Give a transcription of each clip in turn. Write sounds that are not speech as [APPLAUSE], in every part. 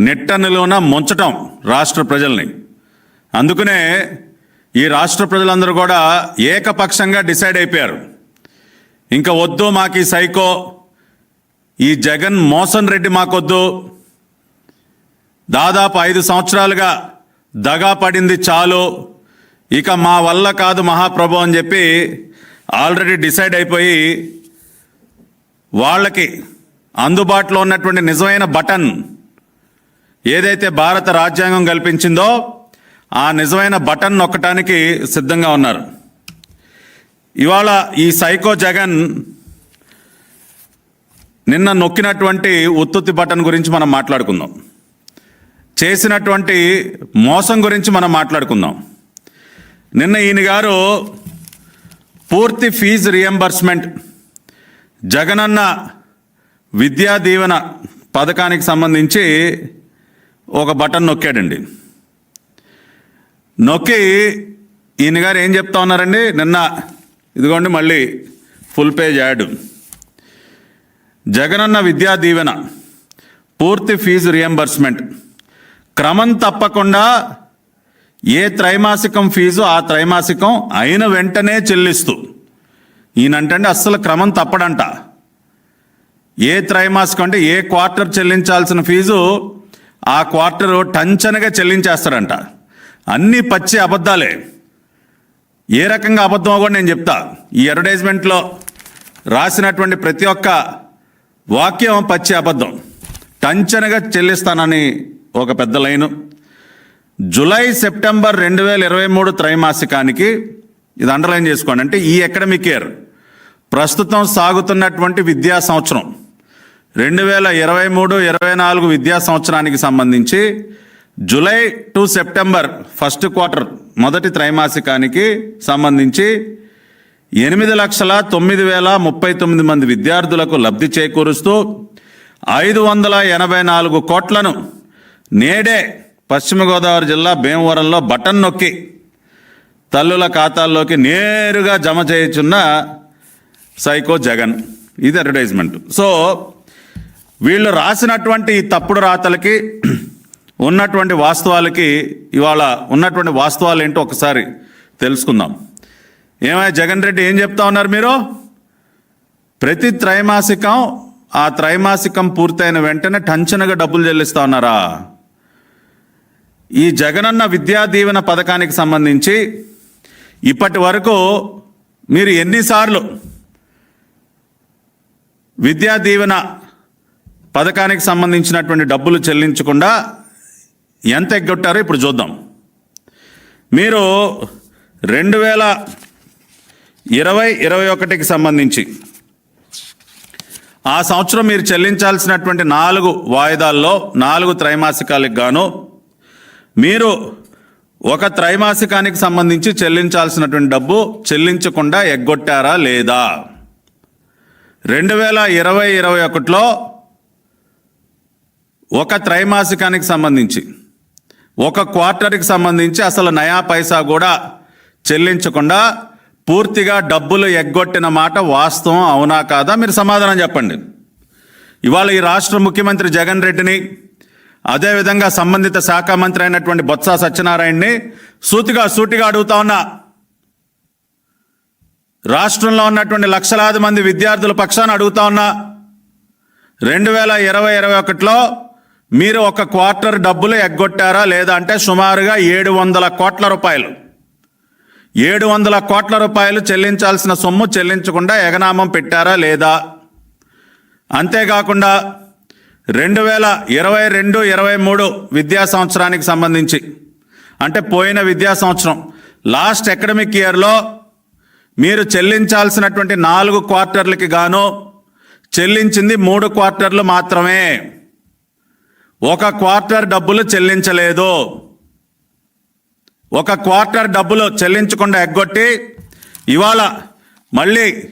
నిట్టనిలోన ముంచటం రాష్ట్ర ప్రజల్ని. అందుకనే ఈ రాష్ట్ర ప్రజలందరూ కూడా ఏకపక్షంగా డిసైడ్ అయిపోయారు. ఇంకా వద్దు మాకు ఈ సైకో ఈ జగన్ మోసన్ రెడ్డి మాకొద్దు. దాదాపు ఐదు సంవత్సరాలుగా దగా పడింది చాలు. ఇక మా వల్ల కాదు మహాప్రభు అని చెప్పి ఆల్రెడీ డిసైడ్ అయిపోయి వాళ్ళకి అందుబాటులో ఉన్నటువంటి నిజమైన బటన్ ఏదైతే భారత రాజ్యాంగం కల్పించిందో ఆ నిజమైన బటన్ నొక్కటానికి సిద్ధంగా ఉన్నారు. ఇవాళ ఈ సైకో జగన్ నిన్న నొక్కినటువంటి ఉత్తుత్తి బటన్ గురించి మనం మాట్లాడుకుందాం. చేసినటువంటి మోసం గురించి మనం మాట్లాడుకుందాం. నిన్న ఈయన గారు పూర్తి ఫీజు రియంబర్స్మెంట్ జగనన్న విద్యా దీవెన పథకానికి సంబంధించి ఒక బటన్ నొక్కాడండి. నొక్కి ఈయన గారు ఏం చెప్తా ఉన్నారండి? నిన్న ఇదిగోండి మళ్ళీ full page add. Jagananna Vidya Deevena పూర్తి ఫీజు రియంబర్స్మెంట్. క్రమం తప్పకుండా ఏ త్రైమాసికం ఫీజు ఆ త్రైమాసికం అయిన వెంటనే చెల్లిస్తూ. ఈయనంటే అస్సలు క్రమం తప్పడంట. ఏ త్రైమాసికం అంటే ఏ క్వార్టర్ చెల్లించాల్సిన ఫీజు ఆ క్వార్టర్ టంచనగా చెల్లించేస్తాడంట అన్ని పచ్చి అబద్ధాలే. ఏ రకంగా అబద్ధమో కూడా నేను చెప్తా. ఈ అడ్వర్టైజ్మెంట్లో రాసినటువంటి ప్రతి ఒక్క వాక్యం పచ్చి అబద్ధం. టంచనగా చెల్లిస్తానని ఒక పెద్ద లైను. జులై సెప్టెంబర్ రెండు వేల ఇరవై మూడు త్రైమాసికానికి ఇది అండర్లైన్ చేసుకోండి. అంటే ఈ అకాడమిక్ ఇయర్. ప్రస్తుతం సాగుతున్నటువంటి విద్యా సంవత్సరం. రెండు వేల ఇరవై మూడు ఇరవై నాలుగు విద్యా సంవత్సరానికి సంబంధించి July to September first quarter మొదటి త్రైమాసికానికి సంబంధించి ఎనిమిది లక్షల తొమ్మిది వేల ముప్పై తొమ్మిది మంది విద్యార్థులకు లబ్ధి చేకూరుస్తూ ఐదు వందల ఎనభై నాలుగు కోట్లను నేడే పశ్చిమ గోదావరి జిల్లా భీమవరంలో బటన్ నొక్కి తల్లుల ఖాతాల్లోకి నేరుగా జమ చేయుచున్న సైకో జగన్. ఇది అడ్వర్టైజ్మెంట్ సో వీళ్ళు రాసినటువంటి ఈ తప్పుడు రాతలకి ఉన్నటువంటి వాస్తవాలకి ఇవాళ ఉన్నటువంటి వాస్తవాలు ఏంటో ఒకసారి తెలుసుకుందాం. ఏమైనా జగన్ రెడ్డి ఏం చెప్తా ఉన్నారు మీరు? ప్రతి త్రైమాసికం ఆ త్రైమాసికం పూర్తయిన వెంటనే టంచనగా డబ్బులు చెల్లిస్తా ఉన్నారా? ఈ జగనన్న విద్యా దీవెన పథకానికి సంబంధించి ఇప్పటి వరకు మీరు ఎన్నిసార్లు విద్యా దీవెన పథకానికి సంబంధించినటువంటి డబ్బులు చెల్లించకుండా ఎంత ఎగ్గొట్టారో ఇప్పుడు చూద్దాం. మీరు రెండు వేల ఇరవై ఇరవై ఒకటికి సంబంధించి ఆ సంవత్సరం మీరు చెల్లించాల్సినటువంటి నాలుగు వాయిదాల్లో నాలుగు త్రైమాసికాలకు గాను మీరు ఒక త్రైమాసికానికి సంబంధించి చెల్లించాల్సినటువంటి డబ్బు చెల్లించకుండా ఎగ్గొట్టారా లేదా? రెండు వేల ఇరవై ఇరవై ఒకటిలో ఒక త్రైమాసికానికి సంబంధించి ఒక క్వార్టర్కి సంబంధించి అసలు నయా పైసా కూడా చెల్లించకుండా పూర్తిగా డబ్బులు ఎగ్గొట్టిన మాట వాస్తవం అవునా కాదా? మీరు సమాధానం చెప్పండి. ఇవాళ ఈ రాష్ట్ర ముఖ్యమంత్రి జగన్ రెడ్డిని అదేవిధంగా సంబంధిత శాఖ మంత్రి అయినటువంటి బొత్స సత్యనారాయణని సూతిగా సూటిగా అడుగుతా ఉన్నా. రాష్ట్రంలో ఉన్నటువంటి లక్షలాది మంది విద్యార్థుల పక్షాన అడుగుతా ఉన్నా. రెండు వేల ఇరవై ఇరవై ఒకటిలో మీరు ఒక క్వార్టర్ డబ్బులు ఎగ్గొట్టారా లేదా అంటే సుమారుగా ఏడు వందల కోట్ల రూపాయలు. ఏడు వందల కోట్ల రూపాయలు చెల్లించాల్సిన సొమ్ము చెల్లించకుండా ఎగనామం పెట్టారా లేదా? అంతేకాకుండా రెండు వేల ఇరవై రెండు ఇరవై మూడు విద్యా సంవత్సరానికి సంబంధించి అంటే పోయిన విద్యా సంవత్సరం లాస్ట్ అకాడమిక్ ఇయర్లో మీరు చెల్లించాల్సినటువంటి నాలుగు క్వార్టర్లకి గాను చెల్లించింది మూడు క్వార్టర్లు మాత్రమే. ఒక క్వార్టర్ డబ్బులు చెల్లించలేదు. ఒక క్వార్టర్ డబ్బులు చెల్లించకుండా ఎగ్గొట్టి ఇవాళ మళ్ళీ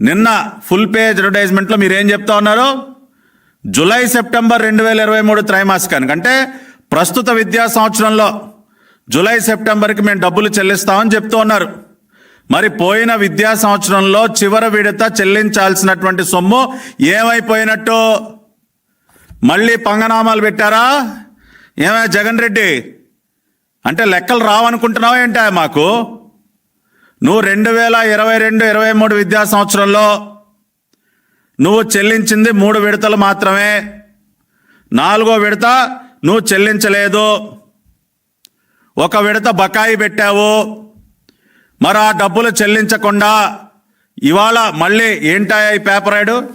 నిన్న ఫుల్ పే అడ్వర్టైజ్మెంట్లో మీరేం చెప్తా ఉన్నారు? జులై సెప్టెంబర్ రెండు వేల ఇరవై మూడు త్రైమాసికానికి. అంటే ప్రస్తుత విద్యా సంవత్సరంలో జులై సెప్టెంబర్కి మేము డబ్బులు చెల్లిస్తామని చెప్తూ ఉన్నారు. మరి పోయిన విద్యా సంవత్సరంలో చివరి విడత చెల్లించాల్సినటువంటి సొమ్ము ఏమైపోయినట్టు? మళ్ళీ పంగనామాలు పెట్టారా? ఏమే జగన్ రెడ్డి? అంటే లెక్కలు రావనుకుంటున్నావా ఏంటా మాకు? నువ్వు రెండు వేల ఇరవై రెండు ఇరవై మూడు విద్యా సంవత్సరంలో నువ్వు చెల్లించింది మూడు విడతలు మాత్రమే. నాలుగో విడత నువ్వు చెల్లించలేదు. ఒక విడత బకాయి పెట్టావు. మరి ఆ డబ్బులు చెల్లించకుండా ఇవాళ మళ్ళీ ఏంటాయా ఈ పేపర్ రైడు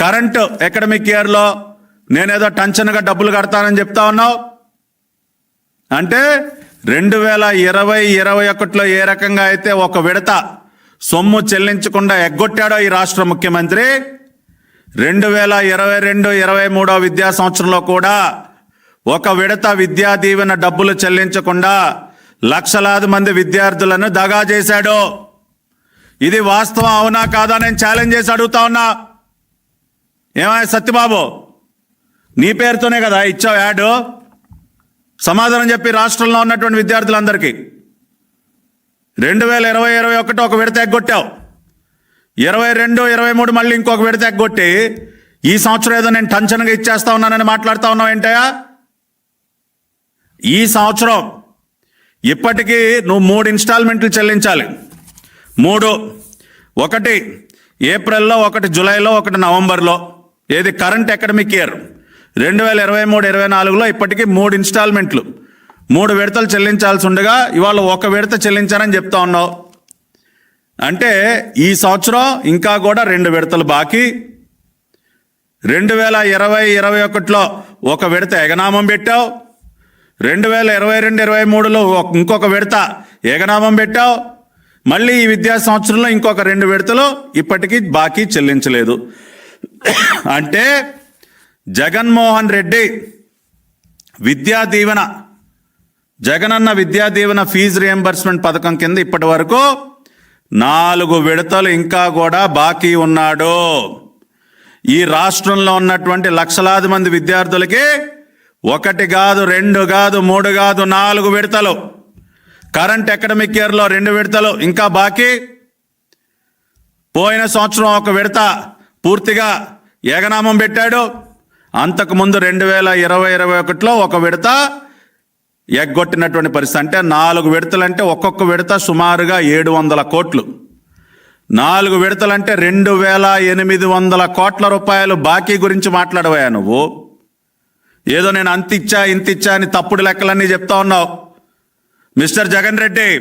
కరెంటు అకాడమిక్ ఇయర్లో నేనేదో టెన్షన్గా డబ్బులు కడతానని చెప్తా ఉన్నావు? అంటే రెండు వేల ఇరవై ఇరవై ఒకటిలో ఏ రకంగా అయితే ఒక విడత సొమ్ము చెల్లించకుండా ఎగ్గొట్టాడో ఈ రాష్ట్ర ముఖ్యమంత్రి రెండు వేల ఇరవై రెండు ఇరవై మూడో విద్యా సంవత్సరంలో కూడా ఒక విడత విద్యా దీవెన డబ్బులు చెల్లించకుండా లక్షలాది మంది విద్యార్థులను దగా చేశాడు. ఇది వాస్తవం అవునా కాదా నేను ఛాలెంజ్ చేసి అడుగుతా ఉన్నా? ఏమయ్య సత్యబాబు? నీ పేరుతోనే కదా ఇచ్చావు యాడ్. సమాధానం చెప్పి రాష్ట్రంలో ఉన్నటువంటి విద్యార్థులందరికీ. రెండు వేల ఇరవై ఇరవై ఒకటి ఒక విడత ఎగ్గొట్టావు. ఇరవై రెండు ఇరవై మూడు మళ్ళీ ఇంకొక విడత ఎగ్గొట్టి ఈ సంవత్సరం ఏదో నేను టెన్షన్గా ఇచ్చేస్తా ఉన్నానని మాట్లాడుతా ఉన్నావు ఏంటయా ఈ సంవత్సరం ఇప్పటికీ నువ్వు మూడు ఇన్స్టాల్మెంట్లు చెల్లించాలి. మూడు. ఒకటి ఏప్రిల్లో ఒకటి జూలైలో ఒకటి నవంబర్లో. ఏది కరెంట్ అకాడమిక్ ఇయర్ రెండు వేల ఇరవై మూడు ఇరవై నాలుగులో ఇప్పటికీ మూడు ఇన్స్టాల్మెంట్లు. మూడు విడతలు చెల్లించాల్సి ఉండగా ఇవాళ ఒక విడత చెల్లించానని చెప్తా ఉన్నావు. అంటే ఈ సంవత్సరం ఇంకా కూడా రెండు విడతలు బాకీ. రెండు వేల ఇరవై ఇరవై ఒకటిలో ఒక విడత ఎగనామం పెట్టావు. రెండు వేల ఇరవై రెండు ఇరవై మూడులో ఇంకొక విడత ఏకనామం పెట్టావు. మళ్ళీ ఈ విద్యా సంవత్సరంలో ఇంకొక రెండు విడతలు ఇప్పటికీ బాకీ చెల్లించలేదు. అంటే జగన్మోహన్ రెడ్డి విద్యా దీవెన జగనన్న విద్యా దీవెన ఫీజు రియంబర్స్మెంట్ పథకం కింద ఇప్పటి వరకు నాలుగు విడతలు ఇంకా కూడా బాకీ ఉన్నాడు. ఈ రాష్ట్రంలో ఉన్నటువంటి లక్షలాది మంది విద్యార్థులకి ఒకటి కాదు రెండు కాదు మూడు కాదు నాలుగు విడతలు. కరెంట్ అకాడమిక్ ఇయర్లో రెండు విడతలు ఇంకా బాకీ. పోయిన సంవత్సరం ఒక విడత పూర్తిగా ఏగనామం పెట్టాడు. అంతకుముందు రెండు వేల ఇరవై ఇరవై ఒకటిలో ఒక విడత ఎగ్గొట్టినటువంటి పరిస్థితి. అంటే నాలుగు విడతలంటే ఒక్కొక్క విడత సుమారుగా ఏడు వందల కోట్లు. నాలుగు విడతలంటే రెండు వేల ఎనిమిది వందల కోట్ల రూపాయలు బాకీ గురించి మాట్లాడవయా నువ్వు. ఏదో నేను అంత ఇచ్చా ఇంత ఇచ్చా అని తప్పుడు లెక్కలన్నీ చెప్తా ఉన్నావు. మిస్టర్ జగన్ రెడ్డి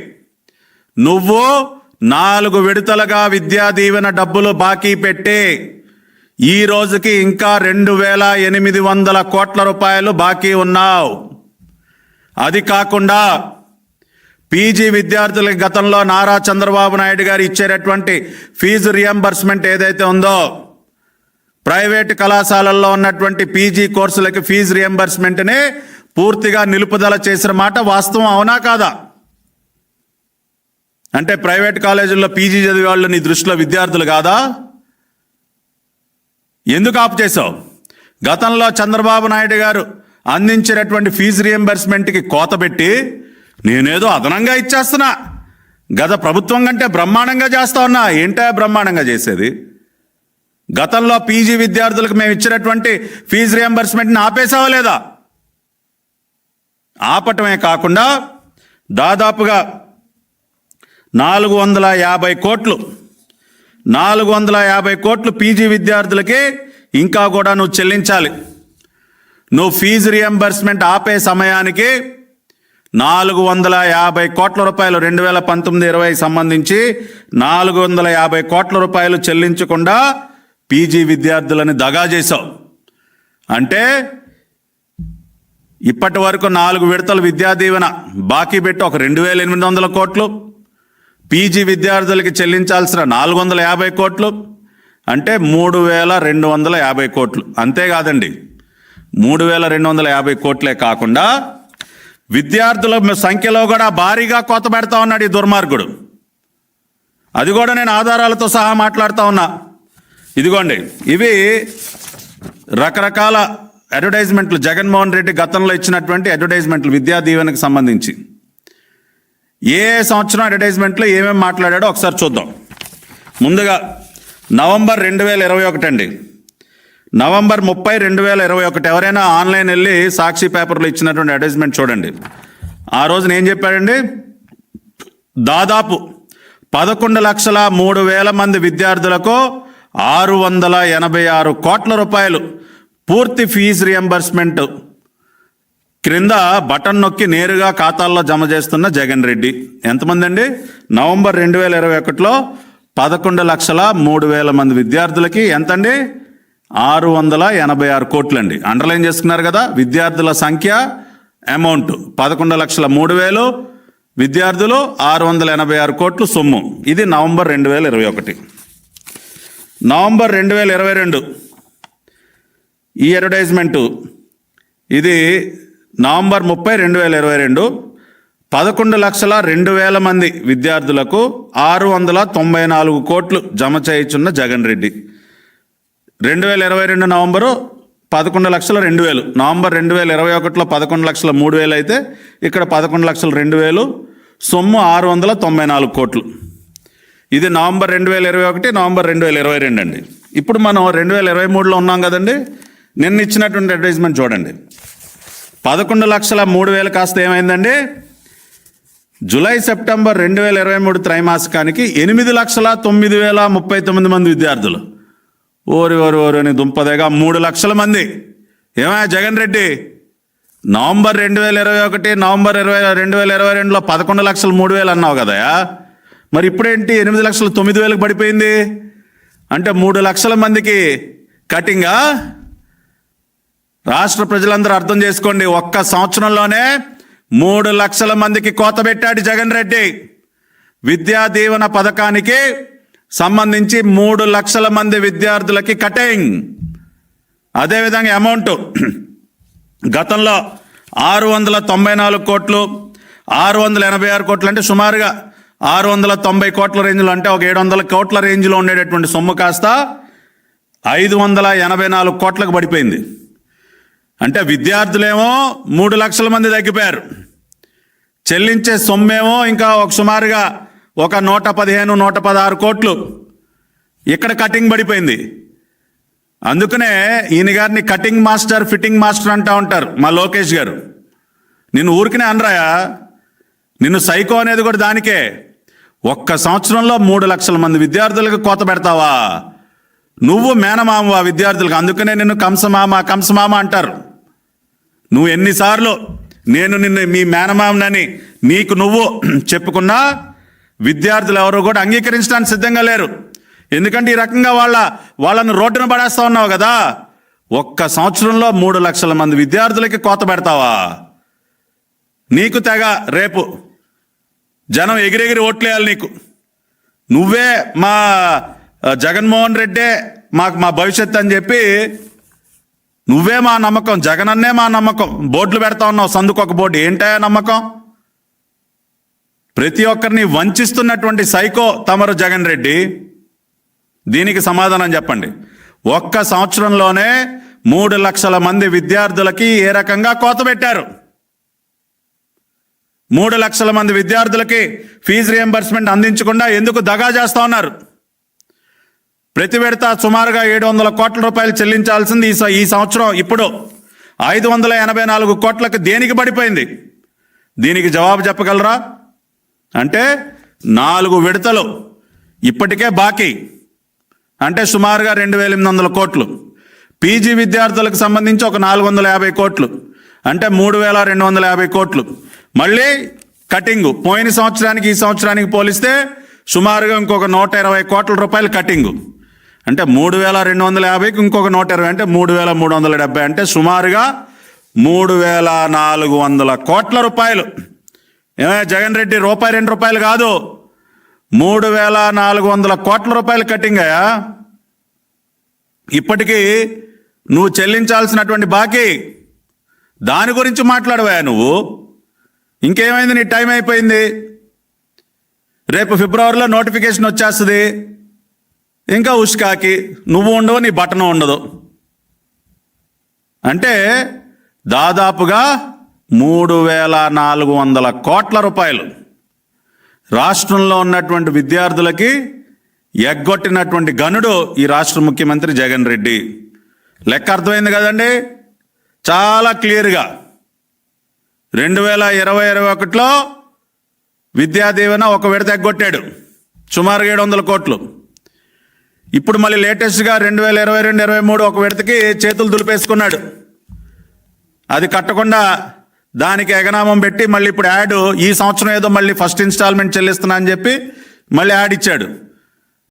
నువ్వు నాలుగు విడతలుగా విద్యా దీవెన డబ్బులు బాకీ పెట్టి ఈ రోజుకి ఇంకా రెండు వేల ఎనిమిది వందల కోట్ల రూపాయలు బాకీ ఉన్నావు. అది కాకుండా పీజీ విద్యార్థులకి గతంలో నారా చంద్రబాబు నాయుడు గారు ఇచ్చేటటువంటి ఫీజు రియంబర్స్మెంట్ ఏదైతే ఉందో ప్రైవేటు కళాశాలల్లో ఉన్నటువంటి పీజీ కోర్సులకి ఫీజు రియంబర్స్మెంట్ని పూర్తిగా నిలుపుదల చేసిన మాట వాస్తవం అవునా కాదా? అంటే ప్రైవేట్ కాలేజీల్లో పీజీ చదివే వాళ్ళు నీ దృష్టిలో విద్యార్థులు కాదా? ఎందుకు ఆపు చేసావు గతంలో చంద్రబాబు నాయుడు గారు అందించినటువంటి ఫీజు రియంబర్స్మెంట్కి కోత పెట్టి నేనేదో అదనంగా ఇచ్చేస్తున్నా. గత ప్రభుత్వం కంటే బ్రహ్మాండంగా చేస్తా ఉన్నా. ఏంటా బ్రహ్మాండంగా చేసేది? గతంలో పీజీ విద్యార్థులకు మేము ఇచ్చినటువంటి ఫీజు రియంబర్స్మెంట్ని ఆపేసావా లేదా? ఆపటమే కాకుండా దాదాపుగా నాలుగు వందల యాభై కోట్లు నాలుగు వందల యాభై కోట్లు పీజీ విద్యార్థులకి ఇంకా కూడా నువ్వు చెల్లించాలి. నువ్వు ఫీజు రియంబర్స్మెంట్ ఆపే సమయానికి నాలుగు వందల యాభై కోట్ల రూపాయలు రెండు వేల పంతొమ్మిది ఇరవై సంబంధించి నాలుగు వందల యాభై కోట్ల రూపాయలు చెల్లించకుండా పీజీ విద్యార్థులని దగా చేశావు. అంటే ఇప్పటి వరకు నాలుగు విడతల విద్యా దీవెన బాకీ పెట్టి ఒక రెండు వేల ఎనిమిది వందల కోట్లు. పీజీ విద్యార్థులకి చెల్లించాల్సిన నాలుగు వందల యాభై కోట్లు అంటే మూడు వేల రెండు వందల యాభై కోట్లు. అంతేకాదండి. మూడు వేల రెండు వందల యాభై కోట్లే కాకుండా విద్యార్థుల సంఖ్యలో కూడా భారీగా కొత్త పెడతా ఉన్నాడు ఈ దుర్మార్గుడు. అది కూడా నేను ఆధారాలతో సహా మాట్లాడుతా ఉన్నా. ఇదిగోండి ఇవి రకరకాల అడ్వర్టైజ్మెంట్లు. జగన్మోహన్ రెడ్డి గతంలో ఇచ్చినటువంటి అడ్వర్టైజ్మెంట్లు విద్యా దీవెనకు సంబంధించి. ఏ సంవత్సరం అడ్వర్టైజ్మెంట్లో ఏమేమి మాట్లాడాడో ఒకసారి చూద్దాం. ముందుగా నవంబర్ రెండు వేల ఇరవై ఒకటి అండి. నవంబర్ ముప్పై రెండు వేల ఇరవై ఒకటి ఎవరైనా ఆన్లైన్ వెళ్ళి సాక్షి పేపర్లో ఇచ్చినటువంటి అడ్వర్టైజ్మెంట్ చూడండి. ఆ రోజున ఏం చెప్పాడండి? దాదాపు పదకొండు లక్షల మూడు వేల మంది విద్యార్థులకు ఆరు వందల ఎనభై ఆరు కోట్ల రూపాయలు పూర్తి ఫీజు రియంబర్స్మెంట్ క్రింద బటన్ నొక్కి నేరుగా ఖాతాల్లో జమ చేస్తున్న జగన్ రెడ్డి. ఎంతమంది అండి నవంబర్ రెండు వేల ఇరవై ఒకటిలో పదకొండు లక్షల మూడు వేల మంది విద్యార్థులకి ఎంతండి? ఆరు వందల ఎనభై ఆరు కోట్లండి. అండర్లైన్ చేసుకున్నారు కదా విద్యార్థుల సంఖ్య అమౌంట్. పదకొండు లక్షల మూడు వేలు విద్యార్థులు ఆరు వందల ఎనభై ఆరు కోట్లు సొమ్ము. ఇది నవంబర్ రెండు వేల ఇరవై ఒకటి. నవంబర్ రెండు వేల ఇరవై రెండు. ఈ అడ్వర్టైజ్మెంటు ఇది నవంబర్ ముప్పై రెండు వేల ఇరవై రెండు పదకొండు లక్షల రెండు వేల మంది విద్యార్థులకు ఆరు వందల తొంభై నాలుగు కోట్లు జమ చేయుచున్న జగన్ రెడ్డి. రెండు వేల ఇరవై రెండు నవంబరు పదకొండు లక్షల రెండు వేలు నవంబర్ రెండు వేల ఇరవై ఒకటిలో పదకొండు లక్షల మూడు వేలు అయితే ఇక్కడ పదకొండు లక్షల రెండు వేలు సొమ్ము ఆరు వందల తొంభై నాలుగు కోట్లు. ఇది నవంబర్ రెండు వేల ఇరవై ఒకటి నవంబర్ రెండు వేల ఇరవై రెండు అండి. ఇప్పుడు మనం రెండు వేల ఇరవై మూడులో ఉన్నాం కదండి నిన్న ఇచ్చినటువంటి అడ్వర్టైజ్మెంట్ చూడండి. పదకొండు లక్షల మూడు వేలు కాస్త ఏమైందండి? జూలై సెప్టెంబర్ రెండు వేల ఇరవై మూడు త్రైమాసికానికి ఎనిమిది లక్షల తొమ్మిది వేల ముప్పై తొమ్మిది మంది విద్యార్థులు. ఓరి ఓరి ఓరి అని దుంపదేగా మూడు లక్షల మంది. ఏమయ్యా జగన్ రెడ్డి? నవంబర్ రెండు వేల ఇరవై ఒకటి నవంబర్ ఇరవై రెండు వేల ఇరవై రెండులో పదకొండు లక్షలు మూడు వేలు అన్నావు కదయా మరి ఇప్పుడేంటి ఎనిమిది లక్షలు తొమ్మిది వేలకు పడిపోయింది? అంటే మూడు లక్షల మందికి కటింగా? రాష్ట్ర ప్రజలందరూ అర్థం చేసుకోండి. ఒక్క సంవత్సరంలోనే మూడు లక్షల మందికి కోత పెట్టాడు జగన్ రెడ్డి. విద్యా దీవెన పథకానికి సంబంధించి మూడు లక్షల మంది విద్యార్థులకి కటింగ్. అదేవిధంగా అమౌంట్. గతంలో ఆరు వందల తొంభై నాలుగు కోట్లు ఆరు వందల ఎనభై ఆరు కోట్లు అంటే సుమారుగా ఆరు వందల తొంభై కోట్ల రేంజ్లో అంటే ఒక ఏడు వందల కోట్ల రేంజ్లో ఉండేటటువంటి సొమ్ము కాస్త ఐదు వందల ఎనభై నాలుగు కోట్లకు పడిపోయింది. అంటే విద్యార్థులేమో మూడు లక్షల మంది తగ్గిపోయారు. చెల్లించే సొమ్మేమో ఇంకా ఒక సుమారుగా ఒక నూట పదిహేను నూట పదహారు కోట్లు ఇక్కడ కటింగ్ పడిపోయింది. అందుకనే ఈయన గారిని కటింగ్ మాస్టర్ ఫిట్టింగ్ మాస్టర్ అంటా ఉంటారు మా లోకేష్ గారు. నిన్ను ఊరికినే అనరాయా? నిన్ను సైకో అనేది కూడా దానికే. ఒక్క సంవత్సరంలో మూడు లక్షల మంది విద్యార్థులకు కోత పెడతావా? నువ్వు మేనమామవా విద్యార్థులకు అందుకనే నిన్ను కంసమామ కంసమామ అంటారు. నువ్వు ఎన్నిసార్లు నేను నిన్ను మీ మేనమామనని నీకు నువ్వు [CLEARS THROAT] చెప్పుకున్నా విద్యార్థులు ఎవరు కూడా అంగీకరించడానికి సిద్ధంగా లేరు. ఎందుకంటే ఈ రకంగా వాళ్ళ వాళ్ళను రోడ్డున పడేస్తా ఉన్నావు కదా. ఒక్క సంవత్సరంలో మూడు లక్షల మంది విద్యార్థులకి కోత పెడతావా? నీకు తెగ రేపు జనం ఎగిరెగిరి ఓట్లేయాలి నీకు. నువ్వే మా జగన్మోహన్ రెడ్డే మాకు మా భవిష్యత్ అని చెప్పి నువ్వే మా నమ్మకం జగనన్నే మా నమ్మకం. బోర్డులు పెడతా ఉన్నావు సందుకు ఒక బోర్డు ఏంటా నమ్మకం? ప్రతి ఒక్కరిని వంచిస్తున్నటువంటి సైకో తమరు జగన్ రెడ్డి. దీనికి సమాధానం చెప్పండి. ఒక్క సంవత్సరంలోనే మూడు లక్షల మంది విద్యార్థులకి ఏ రకంగా కోత పెట్టారు? మూడు లక్షల మంది విద్యార్థులకి ఫీజు రియంబర్స్మెంట్ అందించకుండా ఎందుకు దగా చేస్తా ఉన్నారు? ప్రతి విడత సుమారుగా ఏడు వందల కోట్ల రూపాయలు చెల్లించాల్సింది ఈ ఈ సంవత్సరం ఇప్పుడు. ఐదు వందల ఎనభై నాలుగు కోట్లకు దేనికి పడిపోయింది? దీనికి జవాబు చెప్పగలరా? అంటే నాలుగు విడతలు ఇప్పటికే బాకీ. అంటే సుమారుగా రెండు వేల ఎనిమిది వందల కోట్లు. పీజీ విద్యార్థులకు సంబంధించి ఒక నాలుగు వందల యాభై కోట్లు. అంటే మూడు వేల రెండు వందల యాభై కోట్లు. మళ్ళీ కటింగు. పోయిన సంవత్సరానికి ఈ సంవత్సరానికి పోలిస్తే సుమారుగా ఇంకొక నూట ఇరవై కోట్ల రూపాయలు కటింగు. అంటే మూడు వేల రెండు వందల యాభైకి ఇంకొక నూట ఇరవై అంటే మూడు వేల మూడు వందల డెబ్బై అంటే సుమారుగా మూడు వేల నాలుగు వందల కోట్ల రూపాయలు. ఏమయ్య జగన్ రెడ్డి రూపాయి రెండు రూపాయలు కాదు. మూడు వేల నాలుగు వందల కోట్ల రూపాయలు కట్టింగ్ అయ్యా. ఇప్పటికీ నువ్వు చెల్లించాల్సినటువంటి బాకీ. దాని గురించి మాట్లాడవా నువ్వు. ఇంకేమైంది? నీ టైం అయిపోయింది. రేపు ఫిబ్రవరిలో నోటిఫికేషన్ వచ్చేస్తుంది. ఇంకా ఉష్కాకి నువ్వు ఉండవు నీ బటన్ ఉండదు. అంటే దాదాపుగా మూడు వేల నాలుగు వందల కోట్ల రూపాయలు రాష్ట్రంలో ఉన్నటువంటి విద్యార్థులకి ఎగ్గొట్టినటువంటి గనుడు ఈ రాష్ట్ర ముఖ్యమంత్రి జగన్ రెడ్డి. లెక్క అర్థమైంది కదండి? చాలా క్లియర్గా. రెండు వేల ఇరవై ఇరవై ఒకటిలో విద్యాదీవెన ఒక విడత ఎగ్గొట్టాడు. సుమారు ఏడు వందల కోట్లు. ఇప్పుడు మళ్ళీ లేటెస్ట్గా రెండు వేల ఇరవై రెండు ఇరవై మూడు ఒక విడతకి చేతులు దులిపేసుకున్నాడు. అది కట్టకుండా దానికి ఎగనామం పెట్టి మళ్ళీ ఇప్పుడు యాడ్ ఈ సంవత్సరం ఏదో మళ్ళీ ఫస్ట్ ఇన్స్టాల్మెంట్ చెల్లిస్తున్నా అని చెప్పి మళ్ళీ యాడ్ ఇచ్చాడు.